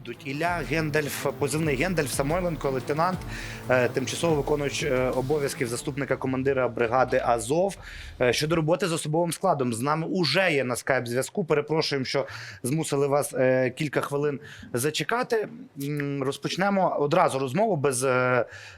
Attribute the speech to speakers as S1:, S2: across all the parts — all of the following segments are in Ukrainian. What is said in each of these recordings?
S1: будуть. Ілля Гендальф, позивний Гендальф Самойленко, лейтенант, е, тимчасово виконуючий е, обов'язків заступника командира бригади Азов. Е, Щодо роботи з особовим складом, з нами уже є на скайп зв'язку. Перепрошуємо, що змусили вас кілька хвилин зачекати. Розпочнемо одразу розмову без,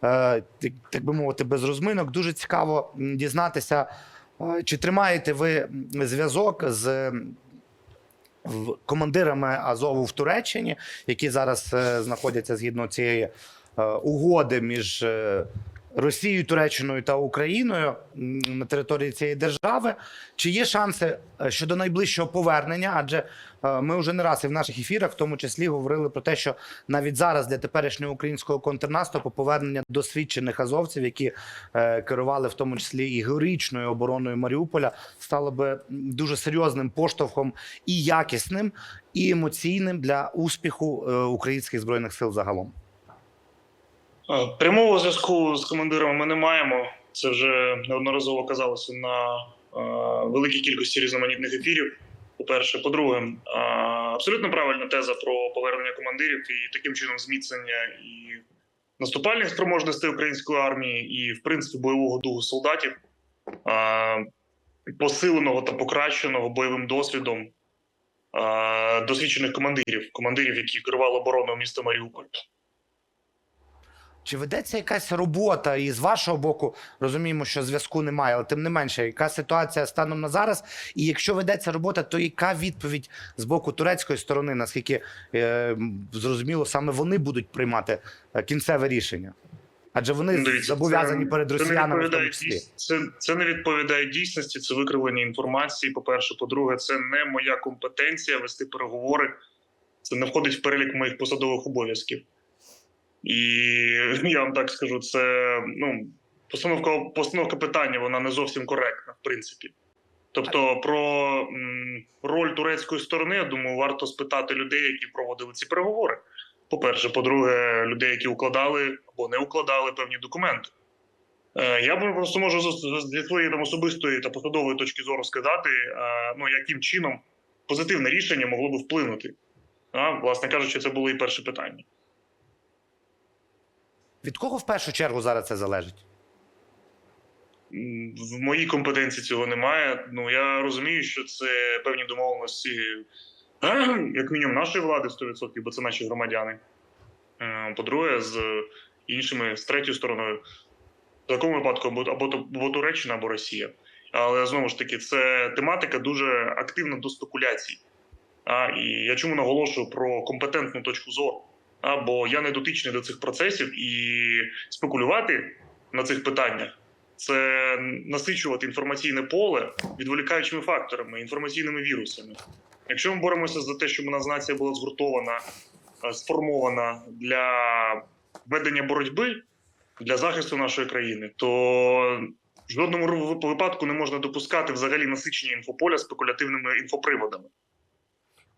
S1: так- би мовити, без розминок. Дуже цікаво дізнатися, чи тримаєте ви зв'язок з командирами Азову в Туреччині, які зараз е, знаходяться згідно цієї е, угоди між е, Росією, Туреччиною та Україною на території цієї держави. Чи є шанси е, щодо найближчого повернення? Адже е, ми вже не раз і в наших ефірах, в тому числі, говорили про те, що навіть зараз для теперішнього українського контрнаступу повернення досвідчених азовців, які е, керували в тому числі і героїчною обороною Маріуполя, стало би дуже серйозним поштовхом і якісним, і емоційним для успіху українських збройних сил загалом.
S2: Прямого зв'язку з командирами ми не маємо. Це вже неодноразово казалося на великій кількості різноманітних ефірів. По-перше, по-друге, е, абсолютно правильна теза про повернення командирів і таким чином зміцнення і наступальних спроможностей української армії, і, в принципі, бойового духу солдатів, посиленого та покращеного бойовим досвідом досвідчених командирів, командирів, які керували обороною міста Маріуполь.
S1: Чи ведеться якась робота, і з вашого боку розуміємо, що зв'язку немає, але тим не менше, яка ситуація станом на зараз? І якщо ведеться робота, то яка відповідь з боку турецької сторони? Наскільки е, зрозуміло, саме вони будуть приймати е, кінцеве рішення? Адже вони
S2: Дивіться,
S1: зобов'язані
S2: це-
S1: перед
S2: це не
S1: росіянами в тому числі.
S2: Це, це не відповідає дійсності, це викривлення інформації. По-перше, по-друге, це не моя компетенція вести переговори. Це не входить в перелік моїх посадових обов'язків. І я вам так скажу, це ну, постановка, постановка питання вона не зовсім коректна, в принципі. Тобто, про м, роль турецької сторони, я думаю, варто спитати людей, які проводили ці переговори. По-перше, по-друге, людей, які укладали або не укладали певні документи. Е, Я просто можу зі своєї там особистої та посадової точки зору сказати, е, ну яким чином позитивне рішення могло би вплинути. А, власне кажучи, це було і перше питання.
S1: Від кого в першу чергу зараз це залежить?
S2: В моїй компетенції цього немає. Ну я розумію, що це певні домовленості, як мінімум, нашої влади 100%, бо це наші громадяни. Е, По-друге, з іншими, з третьою стороною. В такому випадку або, або Туреччина, або Росія. Але знову ж таки, це тематика дуже активна до спекуляцій. А, і я чому наголошую про компетентну точку зору? А, бо я не дотичний до цих процесів і спекулювати на цих питаннях це насичувати інформаційне поле відволікаючими факторами, інформаційними вірусами. Якщо ми боремося за те, щоб у нас нація була згуртована, е, сформована для ведення боротьби для захисту нашої країни, то в жодному випадку не можна допускати взагалі насичення інфополя спекулятивними інфоприводами.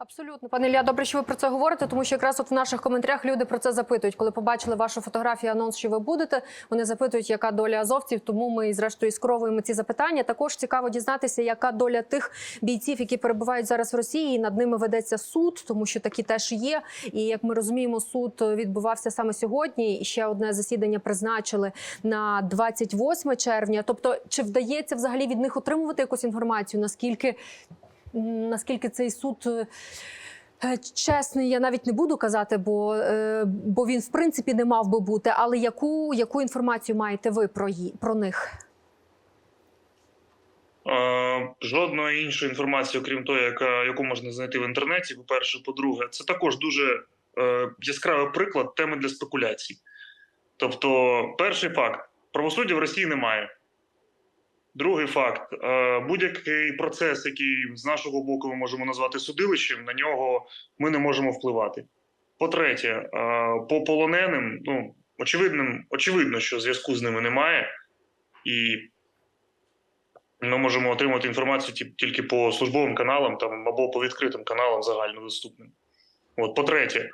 S3: Абсолютно, пане Ілля, добре, що ви про це говорите, тому що якраз от в наших коментарях люди про це запитують. Коли побачили вашу фотографію, анонс, що ви будете, вони запитують, яка доля азовців. Тому ми зрештою скеровуємо ці запитання. Також цікаво дізнатися, яка доля тих бійців, які перебувають зараз в Росії. і Над ними ведеться суд, тому що такі теж є. І як ми розуміємо, суд відбувався саме сьогодні. І ще одне засідання призначили на 28 червня. Тобто, чи вдається взагалі від них отримувати якусь інформацію? Наскільки наскільки цей суд е, е, чесний, я навіть не буду казати, бо, е, бо він в принципі не мав би бути. Але яку, яку інформацію маєте ви про, ї- про них?
S2: Жодної іншої інформації, окрім тої, яка яку можна знайти в інтернеті. По перше, по-друге, це також дуже е, яскравий приклад теми для спекуляцій. Тобто, перший факт: правосуддя в Росії немає. Другий факт: е, будь-який процес, який з нашого боку ми можемо назвати судилищем, на нього ми не можемо впливати. По-третє, е, по полоненим, ну очевидним, очевидно, що зв'язку з ними немає, і ми можемо отримати інформацію тільки по службовим каналам там, або по відкритим каналам загальнодоступним. От, по-третє,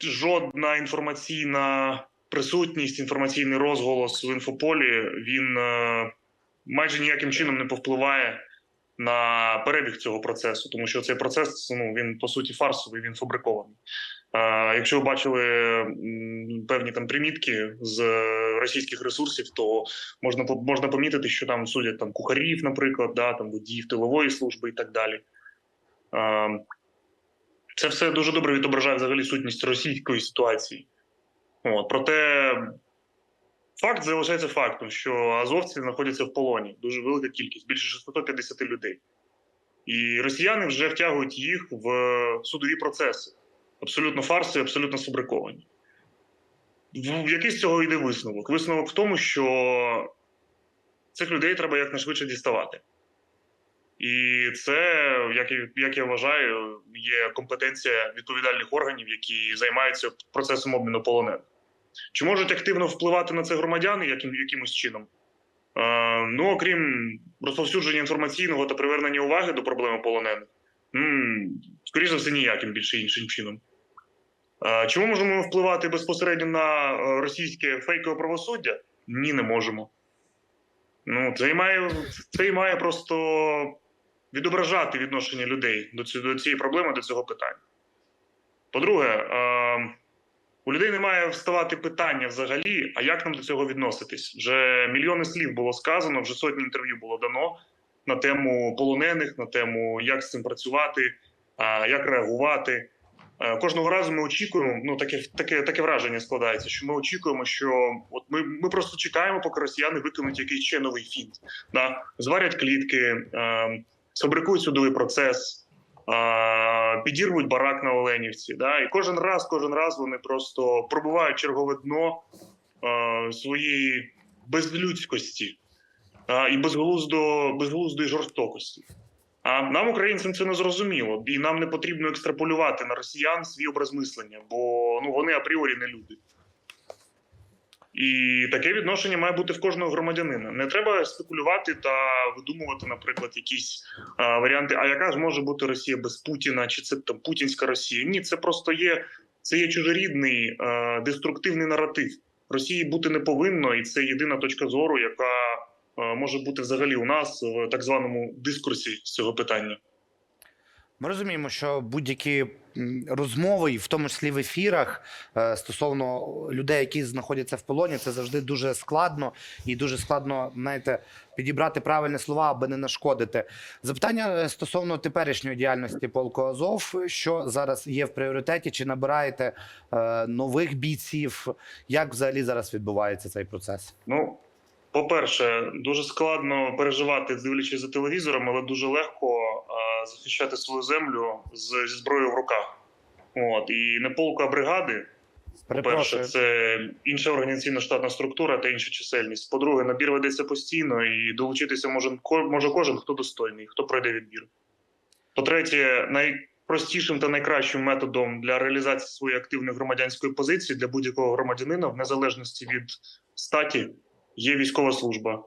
S2: жодна інформаційна присутність, інформаційний розголос в інфополі він е, майже ніяким чином не повпливає на перебіг цього процесу, тому що цей процес ну він по суті фарсовий, він фабрикований. Е, якщо ви бачили певні там примітки з російських ресурсів, то можна можна помітити, що там судять там кухарів, наприклад, да, там водіїв тилової служби і так далі. Е, це все дуже добре відображає взагалі сутність російської ситуації. От, проте факт залишається фактом, що азовці знаходяться в полоні. Дуже велика кількість, більше 650 людей. І росіяни вже втягують їх в судові процеси. Абсолютно фарсові, абсолютно сфабриковані. Який з цього йде висновок? Висновок в тому, що цих людей треба якнайшвидше діставати. І це, як, як я вважаю, є компетенція відповідальних органів, які займаються процесом обміну полонених. Чи можуть активно впливати на це громадяни яким, якимось чином? Е, ну, окрім розповсюдження інформаційного та привернення уваги до проблеми полонених, м, скоріше за все, ніяким більше іншим чином. Е, чи ми можемо впливати безпосередньо на е, російське фейкове правосуддя? Ні, не можемо. Ну, це і має, це і має просто відображати відношення людей до цієї проблеми, до цього питання. По-друге, е, у людей не має вставати питання взагалі, а як нам до цього відноситись? Вже мільйони слів було сказано, вже сотні інтерв'ю було дано на тему полонених, на тему, як з цим працювати, як реагувати. Е, Кожного разу ми очікуємо. Ну таке таке таке враження складається, що ми очікуємо, що от ми, ми просто чекаємо, поки росіяни виконують якийсь ще новий фінт. Да? Зварять клітки, е, сфабрикують судовий процес, підірвуть барак на Оленівці. Да? І кожен раз, кожен раз вони просто пробувають чергове дно е, своєї безлюдськості е, і безглуздо, безглуздої жорстокості. А нам, українцям, це не зрозуміло, і нам не потрібно екстраполювати на росіян свій образ мислення, бо ну вони апріорі не люди. І таке відношення має бути в кожного громадянина. Не треба спекулювати та видумувати, наприклад, якісь а, варіанти. А яка ж може бути Росія без Путіна, чи це там Путінська Росія? Ні, це просто є це є чужорідний а, деструктивний наратив. Росії бути не повинно, і це єдина точка зору, яка а, може бути взагалі у нас в так званому дискурсі з цього питання.
S1: Ми розуміємо, що будь-які розмови, і в тому числі в ефірах, е, стосовно людей, які знаходяться в полоні, це завжди дуже складно і дуже складно, знаєте, підібрати правильні слова, аби не нашкодити. Запитання е, стосовно теперішньої діяльності полку Азов, що зараз є в пріоритеті, чи набираєте е, нових бійців? Як взагалі зараз відбувається цей процес?
S2: Ну, по-перше, дуже складно переживати, дивлячись за телевізором, але дуже легко е, захищати свою землю з, зі зброєю в руках. От і не полку, а бригади. По-перше, це інша організаційна штатна структура та інша чисельність. По-друге, набір ведеться постійно і долучитися може, може кожен, хто достойний, хто пройде відбір. По-третє, найпростішим та найкращим методом для реалізації своєї активної громадянської позиції для будь-якого громадянина, в незалежності від статі, є військова служба.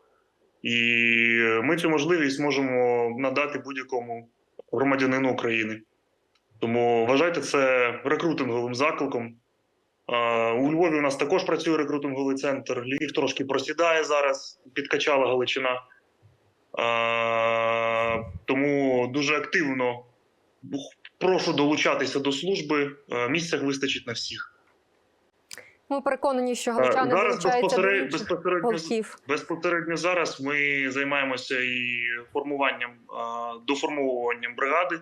S2: І ми цю можливість можемо надати будь-якому громадянину України. Тому вважайте це рекрутинговим закликом. У Львові у нас також працює рекрутинговий центр. Львів трошки просідає зараз, підкачала Галичина. Тому дуже активно прошу долучатися до служби. Місця вистачить на всіх.
S3: Ми переконані, що
S2: Е,
S3: галичани
S2: Зараз безпосередньо, безпосередньо, безпосередньо зараз ми займаємося і формуванням, доформовуванням бригади,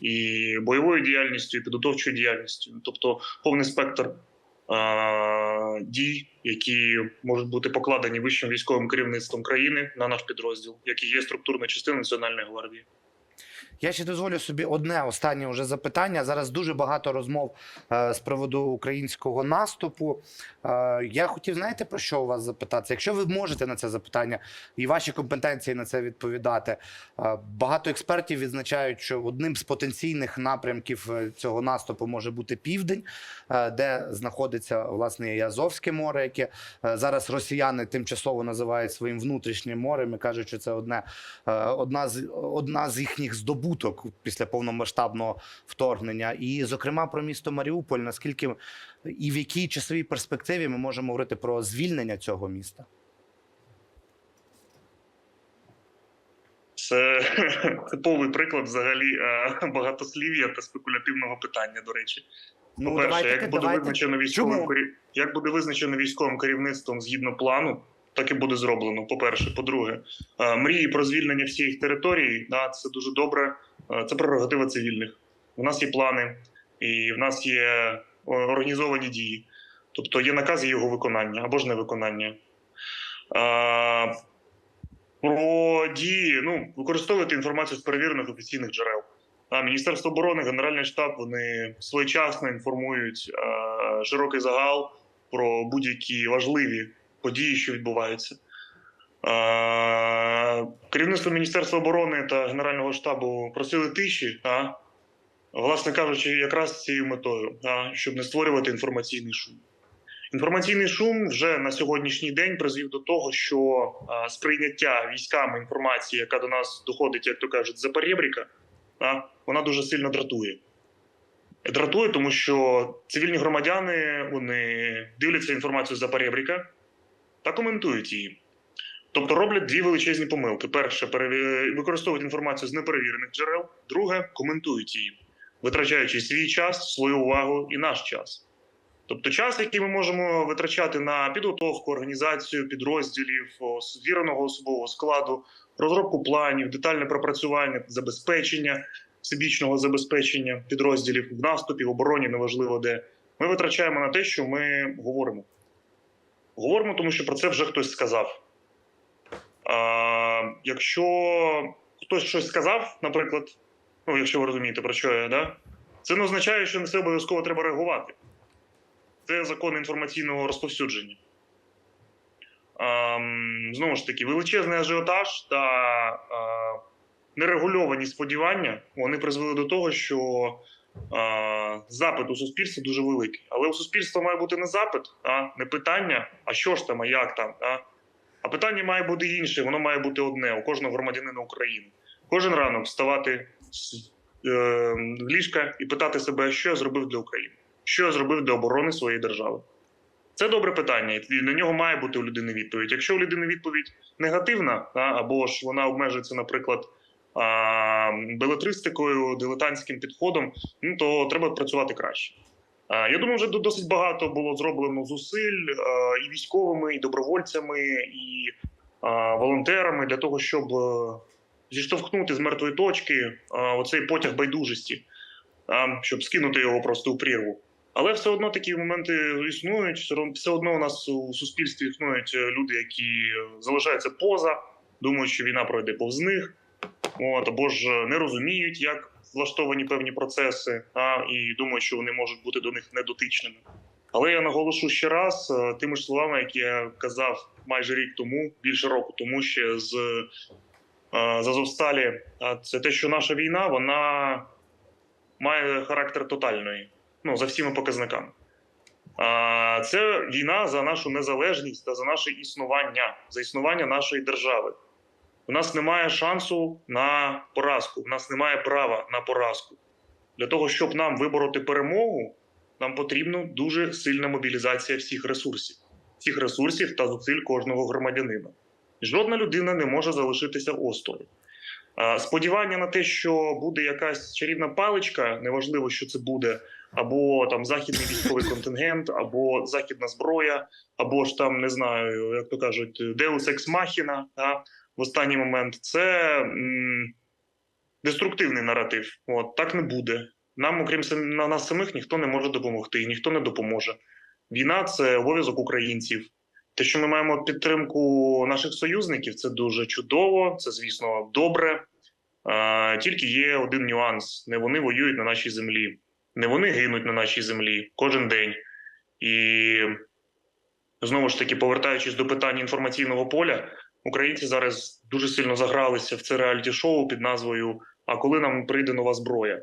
S2: і бойовою діяльністю, і підготовчою діяльністю. Тобто повний спектр а, дій, які можуть бути покладені вищим військовим керівництвом країни на наш підрозділ, який є структурною частиною Національної гвардії.
S1: Я ще дозволю собі одне останнє вже запитання. Зараз дуже багато розмов е, з приводу українського наступу. Е, я хотів, знаєте, про що у вас запитати? Якщо ви можете на це запитання і ваші компетенції на це відповідати. Е, багато експертів відзначають, що одним з потенційних напрямків е, цього наступу може бути південь, е, де знаходиться власне і Азовське море, яке е, зараз росіяни тимчасово називають своїм внутрішнім морем і кажуть, що це одне е, одна з одна з їхніх здобуток після повномасштабного вторгнення. І, зокрема, про місто Маріуполь, наскільки і в якій часовій перспективі ми можемо говорити про звільнення цього міста?
S2: Це типовий приклад взагалі е, багатослів'я та спекулятивного питання. До речі,
S1: Ну,
S2: по-перше,
S1: давайте,
S2: як буде
S1: давайте.
S2: визначено військовим
S1: Чому?
S2: як буде визначено військовим керівництвом згідно плану, так і буде зроблено. По-перше, по-друге, е, мрії про звільнення всіх територій, да, це дуже добре. Е, Це прерогатива цивільних. У нас є плани, і в нас є е, організовані дії. Тобто є наказ його виконання або ж невиконання. Про дії, ну, використовувати інформацію з перевірених офіційних джерел. А Міністерство оборони, Генеральний штаб вони своєчасно інформують е, широкий загал про будь-які важливі події, що відбуваються. Керівництво Міністерства оборони та Генерального штабу просили тиші, а, власне кажучи, якраз цією метою, а, щоб не створювати інформаційний шум. Інформаційний шум вже на сьогоднішній день призвів до того, що а, сприйняття військами інформації, яка до нас доходить, як то кажуть, за перебріка, вона дуже сильно дратує. Дратує, тому що цивільні громадяни вони дивляться інформацію за перебріка та коментують її. Тобто роблять дві величезні помилки: перше, використовують інформацію з неперевірених джерел, друге коментують її, витрачаючи свій час, свою увагу і наш час. Тобто, час, який ми можемо витрачати на підготовку, організацію підрозділів, звіреного особового складу, розробку планів, детальне пропрацювання, забезпечення, всебічного забезпечення підрозділів в наступі, в обороні, неважливо де. Ми витрачаємо на те, що ми говоримо. Говоримо, тому що про це вже хтось сказав. А, якщо хтось щось сказав, наприклад, ну, якщо ви розумієте, про що я, да? це не означає, що на це обов'язково треба реагувати. Це закон інформаційного розповсюдження. Ам, знову ж таки, величезний ажіотаж та а, нерегульовані сподівання вони призвели до того, що а, запит у суспільстві дуже великий. Але у суспільства має бути не запит, а не питання, а що ж там, а як там. А, а питання має бути інше, воно має бути одне у кожного громадянина України. Кожен ранок вставати з е, ліжка і питати себе, що я зробив для України, що я зробив для оборони своєї держави. Це добре питання, і на нього має бути у людини відповідь. Якщо у людини відповідь негативна, та, або ж вона обмежується, наприклад, а, белетристикою, дилетантським підходом, ну то треба працювати краще. Я думаю, вже до- досить багато було зроблено зусиль і військовими, і добровольцями, і волонтерами для того, щоб е, зіштовхнути з мертвої точки оцей потяг байдужості, щоб скинути його просто у прірву. Але все одно такі моменти існують. все одно- у нас у суспільстві існують е, люди, які залишаються поза, думають, що війна пройде повз них, от, або ж е, не розуміють, як влаштовані певні процеси, а, і думають, що вони можуть бути до них недотичними. Але я наголошу ще раз е, тими ж словами, які я казав майже рік тому, більше року тому, ще з е, Азовсталі. Це те, що наша війна вона має характер тотальної, ну за всіма показниками. Це війна за нашу незалежність та за наше існування, за існування нашої держави. У нас немає шансу на поразку, у нас немає права на поразку. Для того, щоб нам вибороти перемогу, нам потрібна дуже сильна мобілізація всіх ресурсів, всіх ресурсів та зусиль кожного громадянина. Жодна людина не може залишитися осторонь. Сподівання на те, що буде якась чарівна паличка, неважливо, що це буде, або там західний військовий контингент, або західна зброя, або ж там не знаю, як то кажуть, Deus Ex Machina, да, в останній момент. Це м, деструктивний наратив. От так не буде. Нам, окрім на нас самих, ніхто не може допомогти, ніхто не допоможе. Війна це обов'язок українців. Те, що ми маємо підтримку наших союзників, це дуже чудово, це звісно добре. А, тільки є один нюанс: не вони воюють на нашій землі, не вони гинуть на нашій землі кожен день. І знову ж таки, повертаючись до питання інформаційного поля, українці зараз дуже сильно загралися в це реаліті-шоу під назвою А коли нам прийде нова зброя?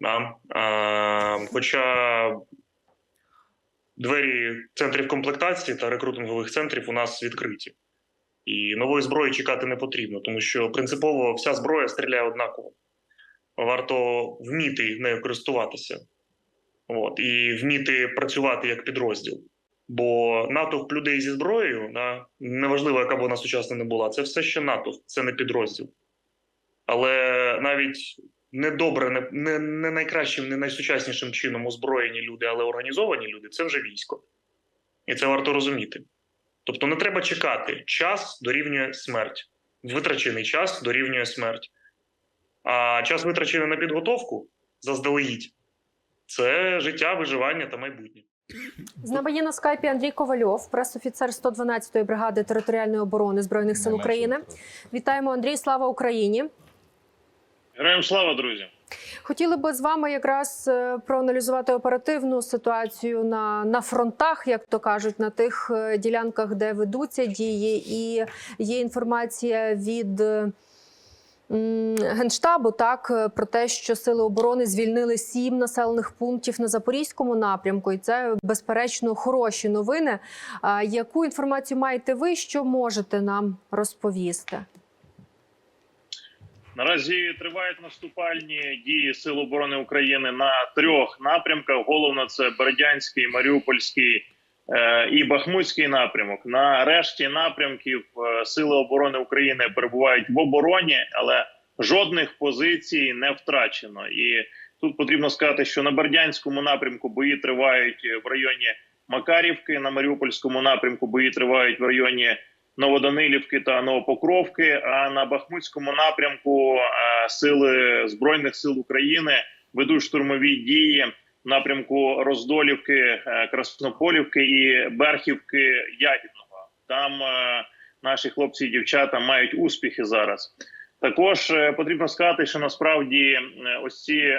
S2: Да? А, хоча двері центрів комплектації та рекрутингових центрів у нас відкриті. І нової зброї чекати не потрібно, тому що принципово вся зброя стріляє однаково. Варто вміти нею користуватися. От, і вміти працювати як підрозділ. Бо натовп людей зі зброєю, да, неважливо, яка б вона сучасна не була, це все ще натовп, це не підрозділ. Але навіть недобре, не, не, не найкращим, не найсучаснішим чином озброєні люди, але організовані люди це вже військо. І це варто розуміти. Тобто не треба чекати. Час дорівнює смерть. Витрачений час дорівнює смерть. А час витрачений на підготовку заздалегідь це життя, виживання та майбутнє.
S3: З нами є на скайпі Андрій Ковальов, пресофіцер 112-ї бригади територіальної оборони збройних сил України. Вітаємо Андрій. Слава Україні!
S4: Героям слава, друзі!
S3: Хотіли би з вами якраз е, проаналізувати оперативну ситуацію на, на фронтах, як то кажуть, на тих е, ділянках, де ведуться дії, і є інформація від. Генштабу так е, про те, що сили оборони звільнили сім населених пунктів на запорізькому напрямку, і це безперечно хороші новини. Яку інформацію маєте ви? Що можете нам розповісти?
S4: Наразі тривають наступальні дії Сил оборони України на трьох напрямках. Головно це Бердянський, Маріупольський і Бахмутський напрямок. На решті напрямків е, Сили оборони України перебувають в обороні, але жодних позицій не втрачено. І тут потрібно сказати, що на Бердянському напрямку бої тривають в районі Макарівки. На Маріупольському напрямку бої тривають в районі. Новоданилівки та Новопокровки. А на Бахмутському напрямку е, сили збройних сил України ведуть штурмові дії напрямку Роздолівки, е, Краснополівки і Берхівки Ягідного. Там е, наші хлопці і дівчата мають успіхи зараз. Також е, потрібно сказати, що насправді ось ці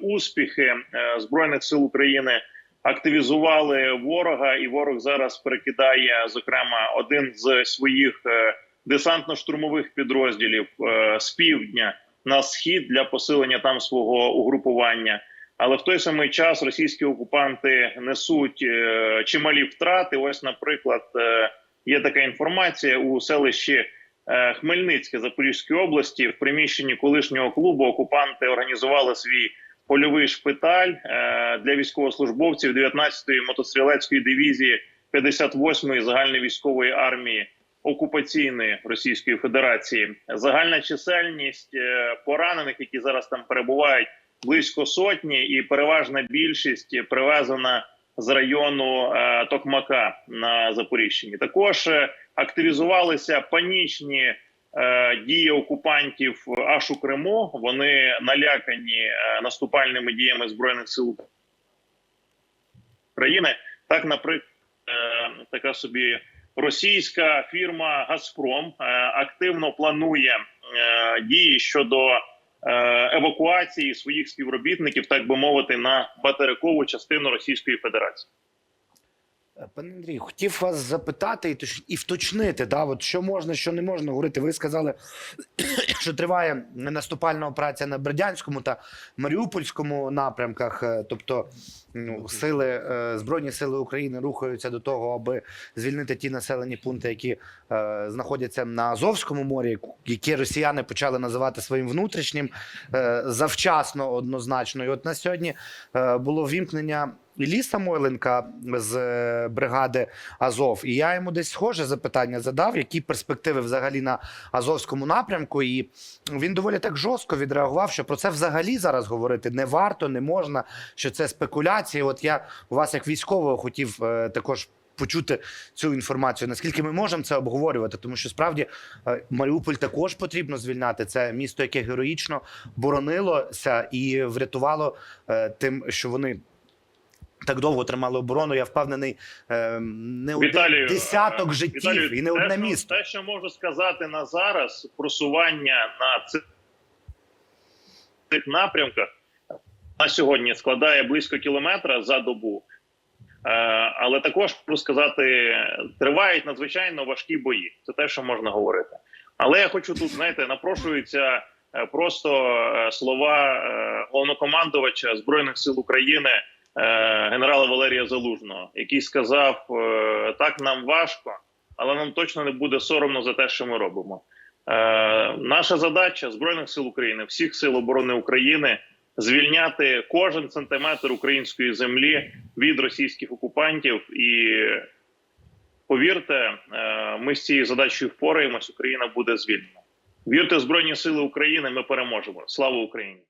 S4: успіхи збройних сил України активізували ворога, і ворог зараз перекидає зокрема один з своїх десантно-штурмових підрозділів з півдня на схід для посилення там свого угрупування. Але в той самий час російські окупанти несуть е, чималі втрати. Ось, наприклад, е, є така інформація у селищі е, Хмельницьке Запорізької області в приміщенні колишнього клубу окупанти організували свій польовий шпиталь для військовослужбовців 19-ї мотострілецької дивізії 58-ї загальної військової армії окупаційної Російської Федерації. Загальна чисельність поранених, які зараз там перебувають, близько сотні, і переважна більшість привезена з району е, Токмака на Запоріжчині. Також е, активізувалися панічні е, дії окупантів аж у Криму. Вони налякані наступальними діями збройних сил України. Так, наприклад, така собі російська фірма Газпром активно планує дії щодо евакуації своїх співробітників, так би мовити, на батарикову частину Російської Федерації.
S1: Пане Андрію, хотів вас запитати і вточнити, да, от що можна, що не можна говорити. Ви сказали, що триває наступальна операція на Бердянському та Маріупольському напрямках. е, Тобто ну, сили, е, Збройні сили України рухаються до того, аби звільнити ті населені пункти, які е, знаходяться на Азовському морі, які росіяни почали називати своїм внутрішнім е, завчасно однозначно. І от на сьогодні е, було вімкнення Іллі Самойленка з е, бригади Азов. І я йому десь схоже запитання задав, які перспективи взагалі на Азовському напрямку. І він доволі так жорстко відреагував, що про це взагалі зараз говорити не варто, не можна, що це спекуляції. От я у вас, як військового, хотів е, також. Почути цю інформацію, наскільки ми можемо це обговорювати, тому що справді е, Маріуполь також потрібно звільняти. Це місто, яке героїчно боронилося і врятувало тим, що вони так довго тримали оборону. Я впевнений, е, не
S4: Віталію,
S1: десяток
S4: е,
S1: життів
S4: Віталію,
S1: і не
S4: те,
S1: одне місто.
S4: Те, що можу сказати на зараз, просування на цих, цих напрямках на сьогодні складає близько кілометра за добу. Е, але також можу сказати, тривають надзвичайно важкі бої. Це те, що можна говорити. Але я хочу тут, знаєте, напрошуються просто слова головнокомандувача збройних сил України генерала Валерія Залужного, який сказав: е, так нам важко, але нам точно не буде соромно за те, що ми робимо. Е, наша задача збройних сил України, всіх сил оборони України звільняти кожен сантиметр української землі від російських окупантів. І повірте, е, ми з цією задачею впораємось. Україна буде звільнена. Вірте Збройні Сили України. Ми переможемо. Слава Україні!